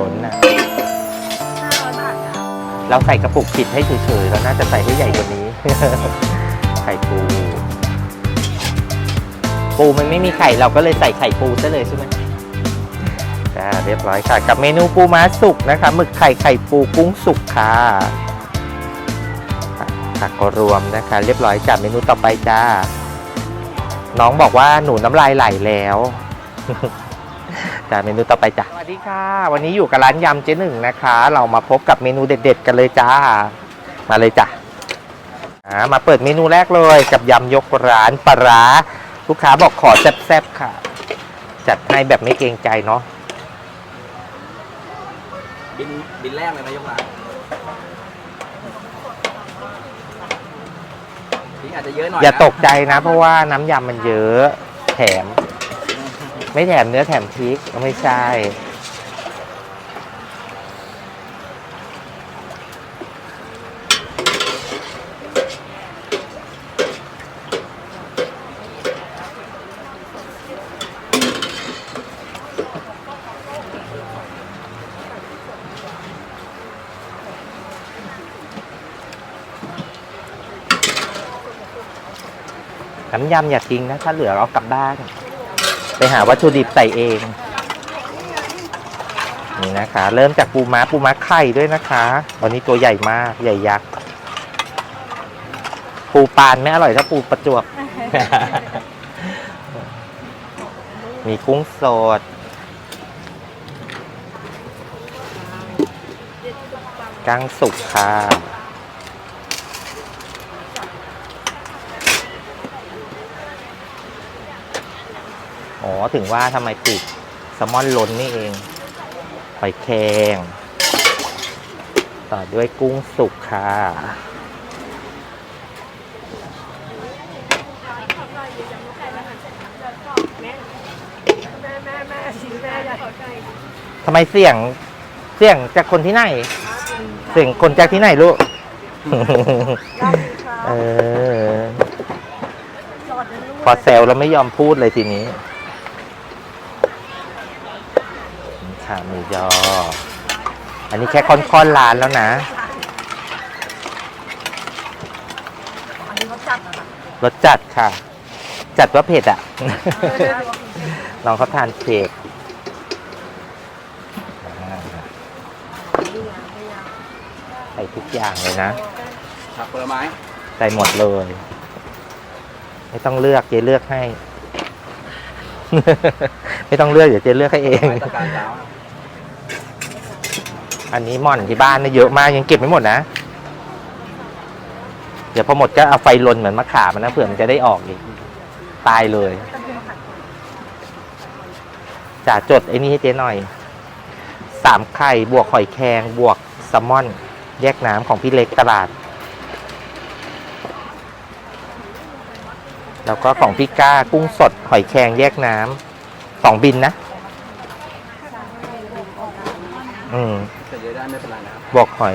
ล้นนะห้าร้อยบาทจ้ะเราใส่กระปุกผิดให้เฉยๆเราน่าจะใส่ให้ใหญ่กว่านี้ ไข่ปู ปูมันไม่มีไข่เราก็เลยใส่ไข่ปูซะเลยใช่ไหมจ้าเรียบร้อยค่ะ กับเมนูปูม้าสุกนะคะหมึกไข่ไข่ปูกุ้งสุกค่ะผักก็รวมนะคะ เรียบร้อยจ้าเมนูต่อไปจ้า น้องบอกว่าหนูน้ำลายไหลแล้ว จ้าเมนูต่อไปจ้าสวัสดีค่ะ วันนี้อยู่กับร้านยำเจ๊หนึ่งนะคะ เรามาพบกับเมนูเด็ด ๆ กันเลยจ้า มาเลยจ้ะอ่ามาเปิดเมนูแรกเลยกับยำยกร้านปลาร้าลูกค้าบอกขอแซ่บๆค่ะ จัดให้แบบไม่เกรงใจเนาะบินบินแรกเลยนะยกร้านทิ้งอาจจะเยอะหน่อยอย่านะตกใจนะ เพราะว่าน้ำยำมันเยอะแถม ไม่แถมเนื้อแถมพริกไม่ใช่ น้ำยำอย่าทิ้งนะ ถ้าเหลือเอากลับบ้าน ไปหาวัตถุดิบใส่เอง นี่นะคะ เริ่มจากปูม้าปูม้าไข่ด้วยนะคะวันนี้ตัวใหญ่มากใหญ่ยักษ์ปูปานไม่อร่อยถ้าปูประจวบ มีกุ้งสด กั้งสุกค่ะ อ๋อถึงว่าทำไมติดแซลมอนล้นนี่เองหอยแครงต่อด้วยกุ้งสุกค่ะแม่แม่แม่ชิมแม่ใหญ่ทำไมเสียงเสียงจากคนที่ไหน เสียงคนจากที่ไหนลูกได้ค่ะเออจอดนะลูกพอแซวแล้วไม่ยอมพูดเลยทีนี้นี่ ค่ะหมูยอ อันนี้แค่ค่อนๆร้านแล้วนะ อันนี้เขาจัดอะค่ะรสจัดค่ะ จัดว่าเผ็ดอะ ลองเขาทานเผ็ดอ่าใส่ทุกอย่างเลยนะ ผักผลไม้ใส่หมดเลย ไม่ต้องเลือกเจ๊เลือกให้ ไม่ต้องเลือกเดี๋ยวเจ๊เลือกให้เอง ไม้ตะการเช้า อันนี้หม่อนที่บ้านเนี่ยเยอะมากยังเก็บไม่หมดนะ เดี๋ยวพอหมดก็เอาไฟลนเหมือนมะขามันนะเผื่อมันจะได้ออกอีกตายเลยจ่าจดไอ้นี่ให้เจ๊หน่อยสามไข่บวกหอยแครงบวกแซลมอน แยกน้ำของพี่เล็กตลาด แล้วก็ของพี่ก้ากุ้งสดหอยแครงแยกน้ำสองบินนะ อืมจะเยอ ไม่เป็นไรนะครับบวกหอย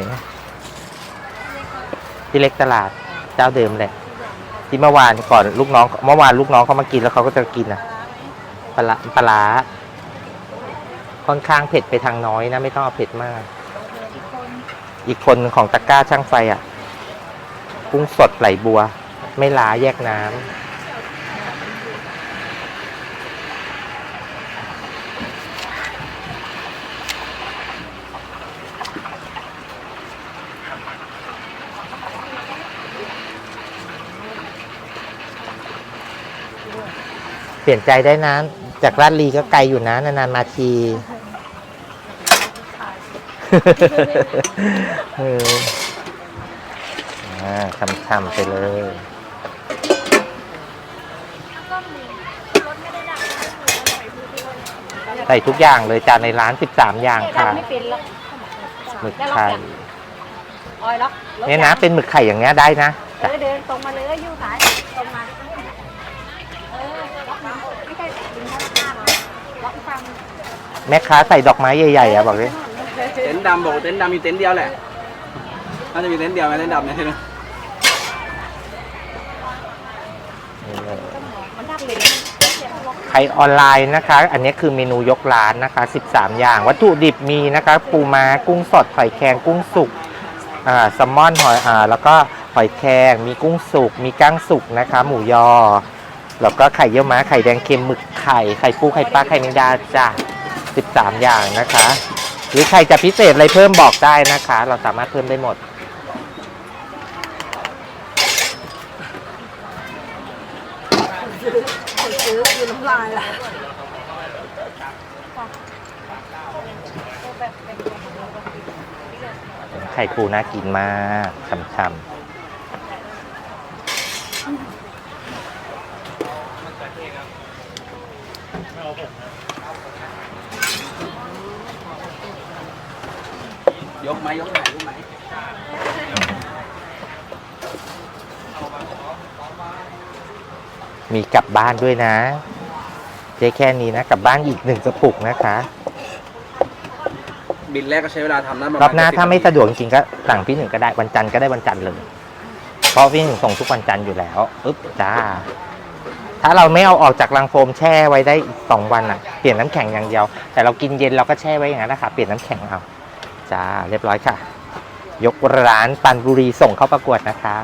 ที่เล็กตลาดเจ้าเดิมแหละ ที่เมื่อวานก่อนลูกน้องเมื่อวานลูกน้องเขามากินแล้วเขาก็จะกินอะปลาร้าปลาร้าค่อนข้างเผ็ดไปทางน้อยนะ ไม่ต้องเอาเผ็ดมาก อีกคนของตะกร้าช่างไฟอะ กุ้งสดไหลบัว ไม่ล้าแยกน้ำ เปลี่ยนใจได้นะ จากลาดลีก็ไกลอยู่นะ นานๆมาทีเอออ่าทำๆไปเลยใส่ทุกอย่างเลยจานในร้าน13อย่างค่ะไม่เป็นหรอกหมึกไข่ออยล็อกเนี่ยนะ เป็นหมึกไข่อย่างเงี้ยได้นะเออเดินตรงมาเลยอยู่สายตรงมาเออล็อกน้ำไม่ใช่ดึงข้างหน้ามาล็อกฟัง แม่ค้าใส่ดอกไม้ใหญ่ๆอะบอกเลยเต็นท์ดำบอกว่าเต็นท์ดำมีเต็นท์เดียวแหละน่าจะมีเต็นท์เดียวไหมเต็นท์ดำเนี่ยใช่ไหมมันดักเลยเสียงล็อกรออนไลน์นะคะ อันนี้คือเมนูยกร้านนะคะ 13 อย่าง วัตถุดิบมีนะคะปูม้ากุ้งสดหอยแครงกุ้งสุกอ่าแซลมอนหอยอ่าแล้วก็หอยแครงมีกุ้งสุกมีก้างสุกนะคะ หมูยอ แล้วก็ไข่เยี่ยวม้าไข่แดงเค็มหมึกไข่ไข่ปูไข่ปลาไข่แมงดาจ้ะ 13 อย่างนะคะ หรือใครจะพิเศษอะไรเพิ่มบอกได้นะคะ เราสามารถเพิ่มได้หมดคนซื้อคือน้ำลายละไข่ปูน่ากินมากช่ำ ยกไหมยกไหนยกไหนๆมีกลับบ้านด้วยนะเจ๊แค่นี้นะ กลับบ้านอีกหนึ่งกระปุกนะคะ บินแรกก็ใช้เวลาทำนะประรมาอณบหน้า70ถ้าไม่สะดวกจริงๆก็สั่งพี่หนึ่งก็ได้วันจันทร์ก็ได้วันจันทร์เลย เพราะพี่หนึ่งส่งทุกวันจันทร์อยู่แล้วอึ๊บจ้า ถ้าเราไม่เอาออกจากรังโฟมแช่ไว้ได้อีกสองวันอะ เปลี่ยนน้ำแข็งอย่างเดียว แต่เรากินเย็นเราก็แช่ไว้อย่างนั้นนะคะเปลี่ยนน้ำแข็งเอา จ้า เรียบร้อยค่ะ ยกร้านปันบุรีส่งเข้าประกวดนะคะ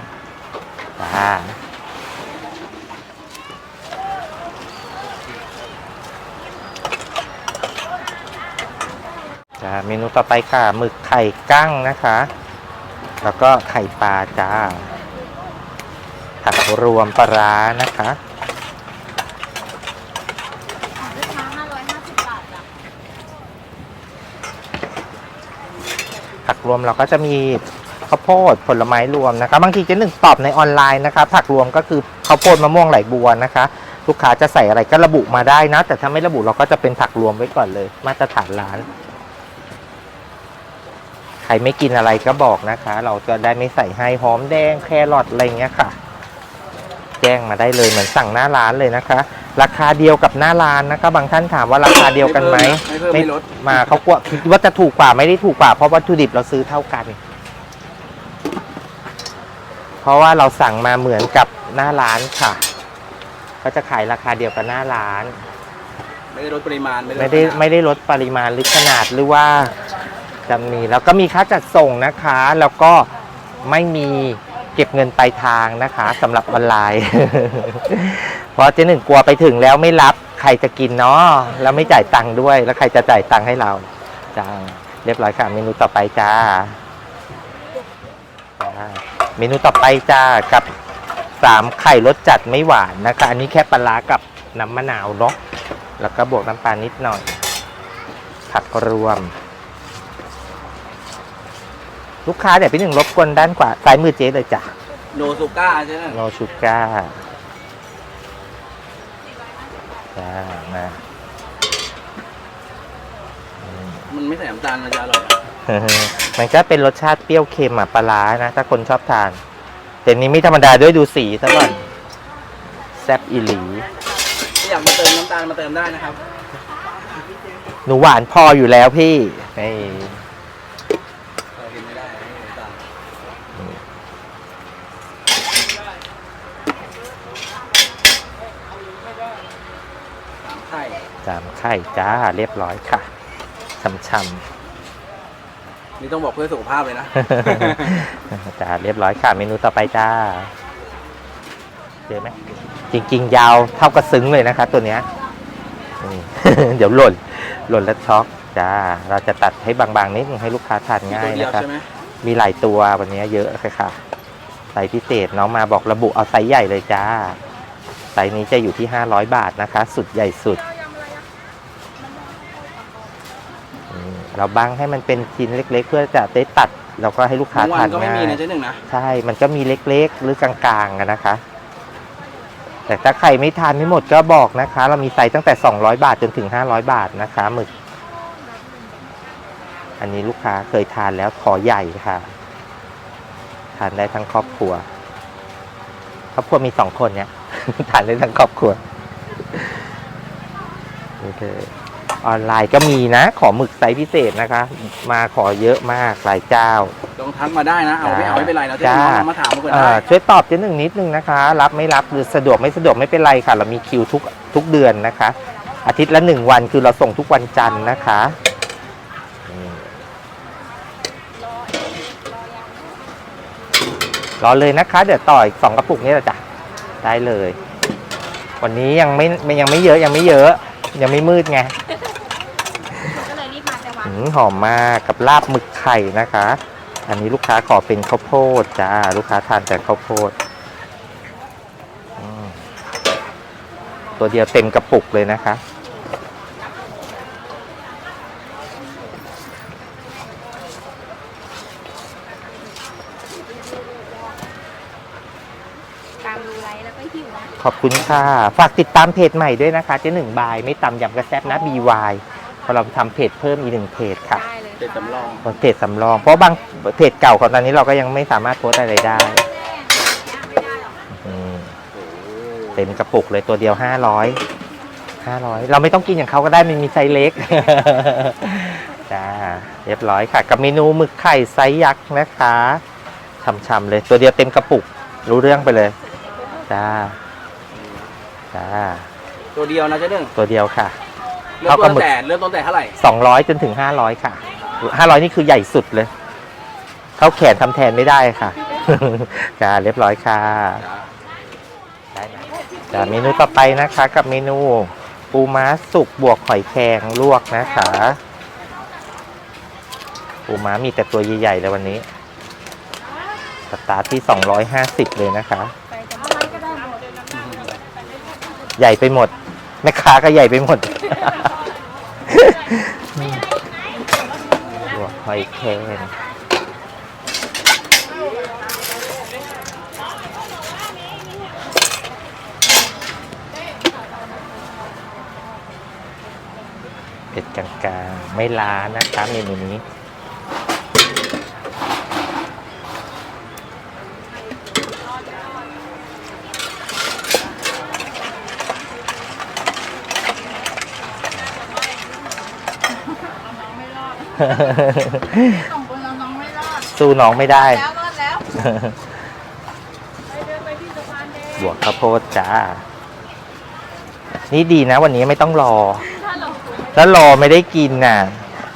จ้าจ้าเมนูต่อไปค่ะหมึกไข่กั้งนะคะ แล้วก็ไข่ปลาจ้า ผักรวมปลาร้านะคะ ลูกค้าห้าร้อยห้าสิบบาทจ้ะ ผัก รวมเราก็จะมีข้าวโพดผลไม้รวมนะคะบางทีเจะหนึ่งตอบในออนไลน์นะคะผักรวมก็คือข้าวโพดมะม่วงไหลบัวนะคะ ลูกค้าจะใส่อะไรก็ระบุมาได้นะ แต่ถ้าไม่ระบุเราก็จะเป็นผักรวมไว้ก่อนเลย มาตรฐานร้าน ใครไม่กินอะไรก็บอกนะคะ เราจะได้ไม่ใส่ให้หอมแดงแครอทอะไรเงี้ยค่ะ แจ้งมาได้เลยเหมือนสั่งหน้าร้านเลยนะคะ ราคาเดียวกับหน้าร้านนะคะบางท่านถามว่าราคาเดียวกันไหมไม่เพิ่มไม่ลด มาเขากลัวคิดว่าจะถูกกว่าไม่ได้ถูกกว่าเพราะวัตถุดิบเราซื้อเท่ากัน เพราะว่าเราสั่งมาเหมือนกับหน้าร้านค่ะ ก็จะขายราคาเดียวกับหน้าร้าน ไม่ได้ลดปริมาณไม่ได้ลขนาไม่ได้ลดปริมาณหรือขนาดหรือว่าจะมีแล้วก็มีค่าจัดส่งนะคะ แล้วก็ไม่มีเก็บเงินปลายทางนะคะสำหรับออนไลน์ เพราะเจ๊หนึ่งกลัวไปถึงแล้วไม่รับใครจะกินเนาะแล้วไม่จ่ายตังค์ด้วย แล้วใครจะจ่ายตังค์ให้เราจ้าเรียบร้อยค่ะ เมนูต่อไปจ้าจ้าเมนูต่อไปจ้ากับสามไข่รสจัดไม่หวานนะคะ อันนี้แค่ปลาร้ากับน้ำมะนาวเนาะแล้วก็บวกน้ำปลานิดหน่อย ผักรวม ลูกค้าเดี๋ยวพี่หนึ่งรบกวนด้านขวาซ้ายมือเจ๊เลยจ้ะโนซูก้าใช่ไหมโนชูก้า จ้ามาอืมมันไม่ใส่น้ำตาลมันจะอร่อยนะมันก็เป็นรสชาติเปรี้ยวเค็มอะปลาร้านะ ถ้าคนชอบทานแต่นี้ไม่ธรรมดาด้วยดูสีซะก่อนแซบอีหลี ถ้าอยากมาเติมน้ำตาลมาเติมได้นะครับ หนูหวานพออยู่แล้วพี่นี่ เรากินไม่ได้ไม่มีน้ำตาลสามไข่ สามไข่จ้าเรียบร้อยค่ะช่ำนี่ต้องบอกเพื่อสุขภาพเลยนะๆจ้าเรียบร้อยค่ะเมนูต่อไปจ้าเจอไหมจริง ๆ ยาวเท่ากับซึ้งเลยนะคะ ตัวเนี้ยนี่ เดี๋ยวหล่นหล่นแล้วช็อกจ้าเราจะตัดให้บางๆนิดนึงให้ลูกค้าทานมีง่าตัวยเดียวนะครับใช่ไหมมีหลายตัววันนี้เยอะเลยค่ะไซส์พิเศษน้องมาบอกระบุเอาไซส์ใหญ่เลยจ้าไซส์นี้จะอยู่ที่ 500 บาทนะคะ สุดใหญ่สุดอืม เราบังให้มันเป็นชิ้นเล็ก ๆ เพื่อจะได้ตัดแล้วก็ให้ลูกค้าบางวัทานนก็ไม่ง่ามีย นะเจ๊หนึ่งนะ ใช่ มันก็มีเล็กๆ หรือกลางๆอะนะคะ แต่ถ้าใครไม่ทานไม่หมดก็บอกนะคะ เรามีไซส์ตั้งแต่ 200 บาทจนถึง 500 บาทนะคะหมึก อันนี้ลูกค้าเคยทานแล้วขอใหญ่ค่ะ ทานได้ทั้งครอบครัว ครอบครัวมีสองคนเนี่ย ทานได้ทั้งครอบครัวโอเคอ อนไลน์ก็มีนะ ขอหมึกไซส์พิเศษนะคะ มาขอเยอะมากหลายเจ้า ลองทักมาได้นะ เอาไม่เอาไม่เป็นไรเราจะจ้าน้องมาถามมาเกินเอ่ได้อช่วยตอบเจ๊หนึ่งนิดนึงนะคะ รับไม่รับหรือสะดวกไม่สะดวกไม่เป็นไรค่ะ เรามีคิวทุกทุกเดือนนะคะ อาทิตย์ละหนึ่งวันคือเราส่งทุกวันจันทร์นะคะอืมรอเลยนะคะ เดี๋ยวต่ออีกสองกระปุกนี่แหละจ้ะได้เลย วันนี้ยังไม่ไม่ยังไม่เยอะยังไม่เยอะ ยังไม่มืดไง ก็เลยรีบมาแต่วัน อืม หอมมากกับลาบหมึกไข่นะคะ อันนี้ลูกค้าขอเป็นข้าวโพดจ้าลูกค้าทานแต่ข้าวโพดอืมตัวเดียวเต็มกระปุกเลยนะคะตามดูไลฟ์แล้วก็หิวนะ ขอบคุณค่ะ ฝากติดตามเพจใหม่ด้วยนะคะ เจ๊หนึ่งบาย ไม่ตำยำกระแซบนะ BY เพราะเราทำเพจเพิ่มอีกหนึ่งเพจค่ะได้เลยเป็นสำรองเพจสำรอง เพราะบางเพจเก่าของตอนนี้เราก็ยังไม่สามารถโพสต์อะไรได้อืมเต็มกระปุกเลยตัวเดียวห้าร้อยห้าร้อยเราไม่ต้องกินอย่างเขาก็ได้มันมีไซส์เล็ก จ้าเรียบร้อยค่ะ กับเมนูหมึกไข่ไซส์ยักษ์นะคะช่ำๆเลยตัวเดียวเต็มกระปุก รู้เรื่องไปเลย จ้า จ้า ตัวเดียวนะเจ๊หนึ่งตัวเดียวค่ะ เริ่มเท่ากัต้บนหมึก แต่เริ่มต้นแต่เท่าไหร่สองร้อยจนถึงห้าร้อยค่ะห้าร้อยนี่คือใหญ่สุดเลยเข้าแขนทำแทนไม่ได้ค่ะจ้าเรียบร้อยค่ะได้นะจ้ะเมนูต่อไปนะคะ กับเมนูปูม้าสุกบวกหอยแครงลวกนะคะ ปูม้ามีแต่ตัวใหญ่ๆเลยวันนี้สตาร์ทที่ 250 เลยนะคะไปจะอะไรก็ได้หมดใหญ่ไปหมด แม่ค้าก็ใหญ่ไปหมด บวกหอยแครงเผ็ดกลางๆ ไม่ล้านะคะเมนูนี้ สองคนเราน้องไม่รอดสู้น้องไม่ได้ แล้วรอดแล้วบวกข้าวโพดจ้า นี่ดีนะ วันนี้ไม่ต้องรอแล้วรอไม่ได้กินน่ะ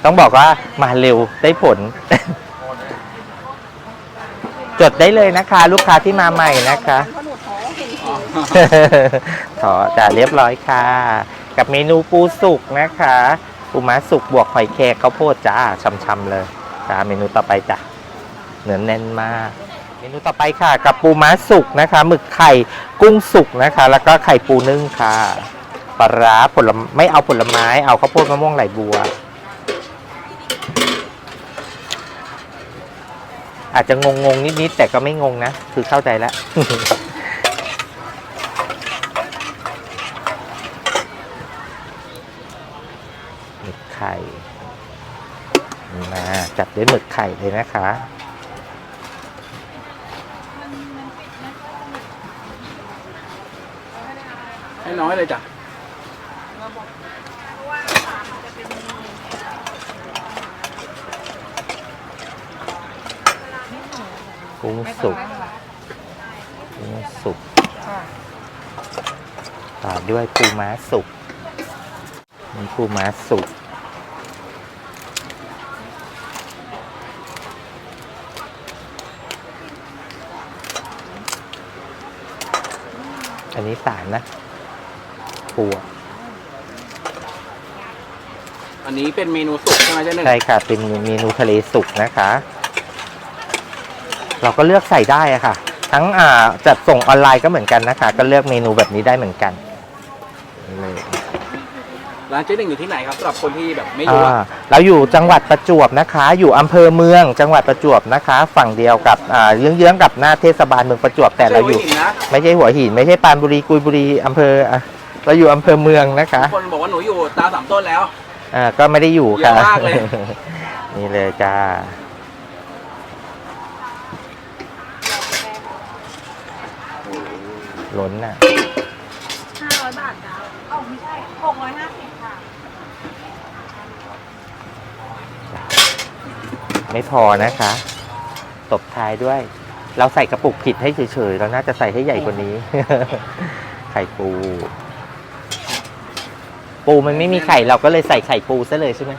ต้องบอกว่ามาเร็วได้ผล จดได้เลยนะคะ ลูกค้าที่มาใหม่นะคะ เพราะหนูท้องเห็นอ๋อขอจะเรียบร้อยค่ะ กับเมนูปูสุกนะคะ ปูม้าสุกบวกหอยแครงข้าวโพดจ้าช่ำๆเลยจ้าเมนูต่อไปจ้ะเนื้อแน่นมาก เมนูต่อไปค่ะ กับปูม้าสุกนะคะหมึกไข่กุ้งสุกนะคะ แล้วก็ไข่ปูนึ่งค่ะปลาร้าผลไม่เอาผลไม้เอาข้าวโพดมะม่วงไหลบัว อาจจะงงงๆนิดๆแต่ก็ไม่งงนะ คือเข้าใจแล้ว หมึกไข่มา จัดด้วยหมึกไข่เลยนะคะ ให้น้อยเลยจ้ะกุ้งสุกกุ้งสุกต่อด้วยปูม้าสุกมีปูม้าสุก อันนี้สามนะปูอะอันนี้เป็นเมนูสุกใช่ไหมเจ๊หนึ่งใช่ค่ะ เป็นเมนูทะเลสุกนะคะ เราก็เลือกใส่ได้อะค่ะ ทั้งอ่าจัดส่งออนไลน์ก็เหมือนกันนะคะ ก็เลือกเมนูแบบนี้ได้เหมือนกันนี่เลย ร้านเจ๊หนึ่งอยู่ที่ไหนครับสำหรับคนที่แบบไม่รู้อ่าอะเราอยู่จังหวัดประจวบนะคะ อยู่อำเภอเมืองจังหวัดประจวบนะคะ ฝั่งเดียวกับอ่าเยื้องๆกับหน้าเทศบาลเมืองประจวบแต่เราอยู่ไม่ใช่หัวหินนะไม่ใช่หัวหินไม่ใช่ปรานบุรีกุยบุรีอำเภออะเราอยู่อำเภอเมืองนะคะ คนบอกว่าหนูอยู่ตาสามต้นแล้ว อ่าก็ไม่ได้อยู่ค่ะ เยอะมากเลย นี่เลยจ้า ล้นน่ะ ห้าร้อยบาทจ้าเอ้าไม่ใช่หกร้อยห้าสิบค่ะ ไม่พอนะคะ ตบท้ายด้วย เราใส่กระปุกผิดให้เฉยๆ เราน่าจะใส่ให้ใหญ่กว่านี้ ไข่ปู ปูมันไม่มีไข่เราก็เลยใส่ไข่ปูซะเลยใช่ไหม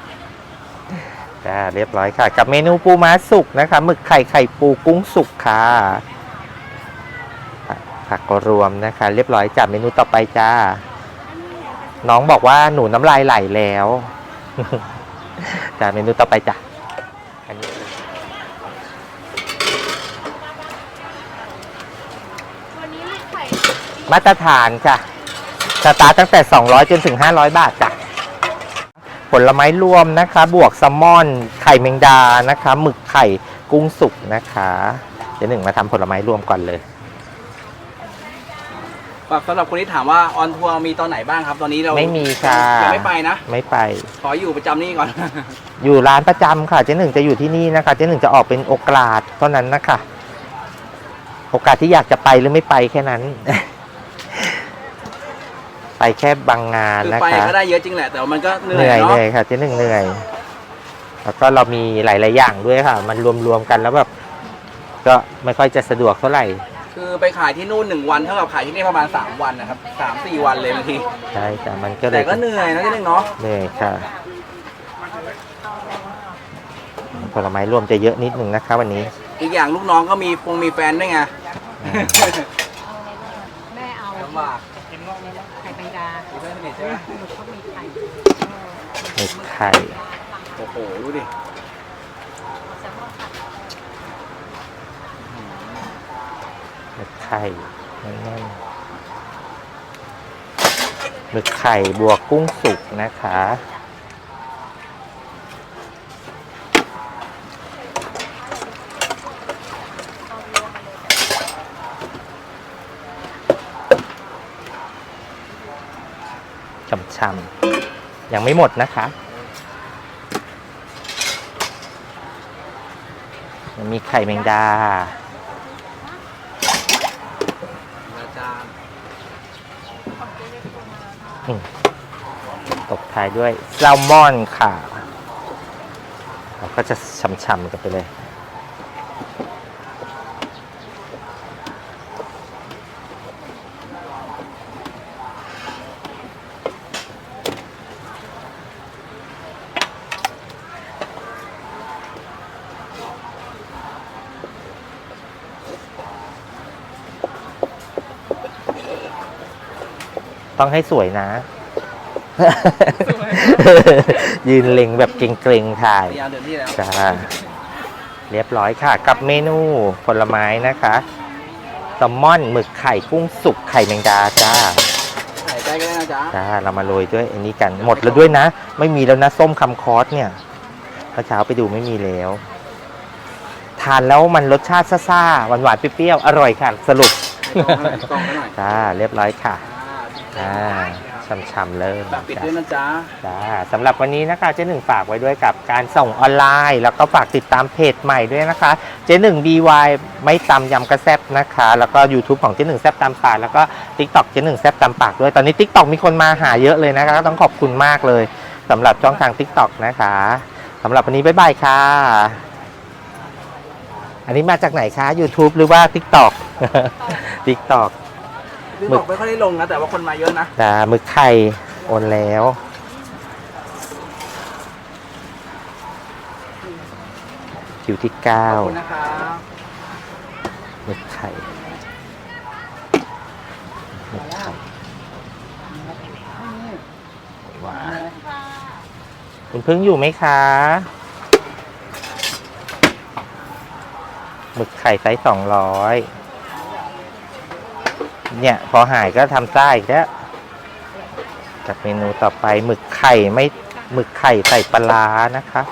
จ้าเรียบร้อยค่ะ กับเมนูปูม้าสุกนะคะหมึกไข่ไข่ปูกุ้งสุกค่ะ ผักรวมนะคะ เรียบร้อยจับเมนูต่อไปจ้า น้องบอกว่าหนูน้ำลายไหลแล้วจ้าเมนูต่อไปจ้ะอันนี้ วันนี้มีไข่ มาตรฐานค่ะสตาร์ทตั้งแต่ 200 จนถึง 500 บาทจ้ะผลไม้รวมนะคะ บวกแซลมอน ไข่แมงดานะคะ หมึกไข่กุ้งสุกนะคะ เดี๋ยวหนึ่งมาทำผลไม้รวมก่อนเลยฝากสำหรับคนที่ถามว่าออนทัวร์มีตอนไหนบ้างครับ ตอนนี้เราไม่มีค่ะ ยังไม่ไปนะ ไม่ไป ขออยู่ประจำนี่ก่อน อยู่ร้านประจำค่ะ เจ๊หนึ่งจะอยู่ที่นี่นะคะ เจ๊หนึ่งจะออกเป็นโอกาสเท่านั้นนะคะ โอกาสที่อยากจะไปหรือไม่ไปแค่นั้น ไปแค่บางงานคือนะไปคะ ก็ได้เยอะจริงแหละแต่ว่ามันก็เหเหนื่นื่ออยยเนาะเหนื่อยค่ะเจ๊หนึ่งเหนื่อย แล้วก็เรามีหลาย ๆ อย่างด้วยค่ะ มันรวม ๆ กันแล้วแบบก็ไม่ค่อยจะสะดวกเท่าไหร่ คือไปขายที่นู่นหนึ่งวันเท่ากับขายที่นี่ประมาณ 3 วันนะครับสามสี่วันเลยบางทีใช่แต่มันก็เลแต่ยก็เหนื่อยนะที่นึงเนาะเหนื่อยค่ะ ผลไม้รวมจะเยอะนิดหนึ่งนะคะวันนี้ อีกอย่างลูกน้องก็มีคงมีแฟนด้วยไงอ่าแม่เอาลำบากไข่แมงดามีเพื่อนสนิทใช่ไหมหมึกก็มีไข่หมึกไข่โอ้โหดูดิหมึกไข่แน่นๆหมึกไข่บวกกุ้งสุกนะคะ ช่ำๆยังไม่หมดนะคะยังมีไข่แมงดาอาจารย์ตบท้ายด้วยแซลมอนค่ะ เราก็จะช่ำๆกันไปเลย ต้องให้สวยนะ ยืนเล็งแบบเกรงๆถ่าย พยายามเดินที่แล้วจ้าเรียบร้อยค่ะ กับเมนูผลไม้นะคะแซลมอนหมึกไข่กุ้งสุกไข่แมงดาจ้าถ่ายใกล้ก็ได้นะจ๊ะจ้าเรามาโรยด้วยอันนี้กันหมดแล้วด้วยนะ ไม่มีแล้วนะส้มคำคอสเนี่ยเมื่อเช้าไปดูไม่มีแล้ว ทานแล้วมันรสชาติซ่าๆหวานๆเปรี้ยวๆอร่อยค่ะ สรุป ให้กล้องให้กล้องให้หน่อย จ้าเรียบร้อยค่ะ อ่าอ่าช่ำๆเลยแบบปิดด้วยนะจ๊ะ จ้าสำหรับวันนี้นะคะเจ๊หนึ่งฝากไว้ด้วยกับการส่งออนไลน์ แล้วก็ฝากติดตามเพจใหม่ด้วยนะคะ เจ๊หนึ่ง BY ไม่ตำยำกระแซบนะคะ แล้วก็ YouTube ของเจ๊หนึ่งแซบตามปากแล้วก็ TikTok เจ๊หนึ่งแซบตามปากด้วย ตอนนี้ TikTok มีคนมาหาเยอะเลยนะคะต้องขอบคุณมากเลยสำหรับช่องทาง TikTok นะคะสำหรับวันนี้บ๊ายบายค่ะ อันนี้มาจากไหนคะ YouTube หรือว่า TikTok TikTok พี่ หมึบกอกไม่ค่อยได้ลงนะแต่ว่าคนมาเยอะนะจ้าหมึกไข่โอนแล้ว คิวที่เก้าขอบคุณนะครับหมึกไข่หมึกไข่ว้าวคุณพึ่งอยู่ไหมคะหมึกไข่ไซส์สองร้อย เนี่ย พอหายก็ทำซ่าอีกแล้วกับเมนูต่อไปหมึกไข่ไม่หมึกไข่ใส่ปลาร้านะคะ